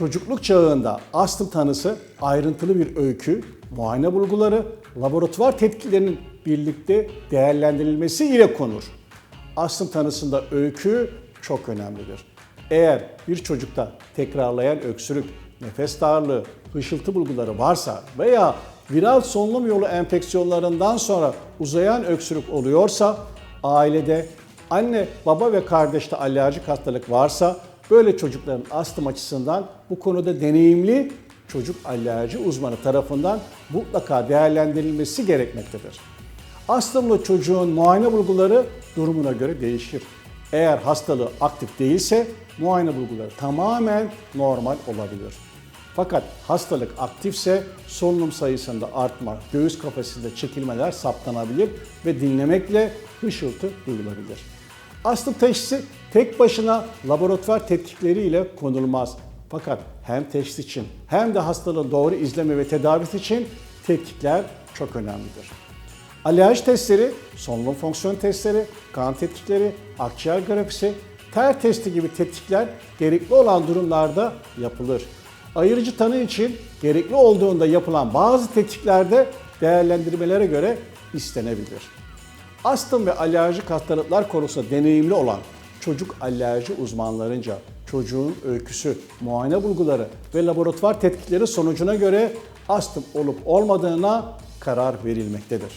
Çocukluk çağında astım tanısı ayrıntılı bir öykü, muayene bulguları, laboratuvar tetkiklerinin birlikte değerlendirilmesi ile konur. Astım tanısında öykü çok önemlidir. Eğer bir çocukta tekrarlayan öksürük, nefes darlığı, hışıltı bulguları varsa veya viral solunum yolu enfeksiyonlarından sonra uzayan öksürük oluyorsa ailede anne, baba ve kardeşte alerjik hastalık varsa böyle çocukların astım açısından bu konuda deneyimli çocuk alerji uzmanı tarafından mutlaka değerlendirilmesi gerekmektedir. Astımlı çocuğun muayene bulguları durumuna göre değişir. Eğer hastalığı aktif değilse muayene bulguları tamamen normal olabilir. Fakat hastalık aktifse solunum sayısında artma, göğüs kafesinde çekilmeler saptanabilir ve dinlemekle hışıltı duyulabilir. Astım teşhisi tek başına laboratuvar tetkikleriyle konulmaz. Fakat hem teşhis için hem de hastalığın doğru izleme ve tedavisi için tetkikler çok önemlidir. Alerji testleri, solunum fonksiyon testleri, kan tetkikleri, akciğer grafisi, ter testi gibi tetkikler gerekli olan durumlarda yapılır. Ayırıcı tanı için gerekli olduğunda yapılan bazı tetkiklerde değerlendirmelere göre istenebilir. Astım ve alerjik hastalıklar konusunda deneyimli olan çocuk alerji uzmanlarınca çocuğun öyküsü, muayene bulguları ve laboratuvar tetkikleri sonucuna göre astım olup olmadığına karar verilmektedir.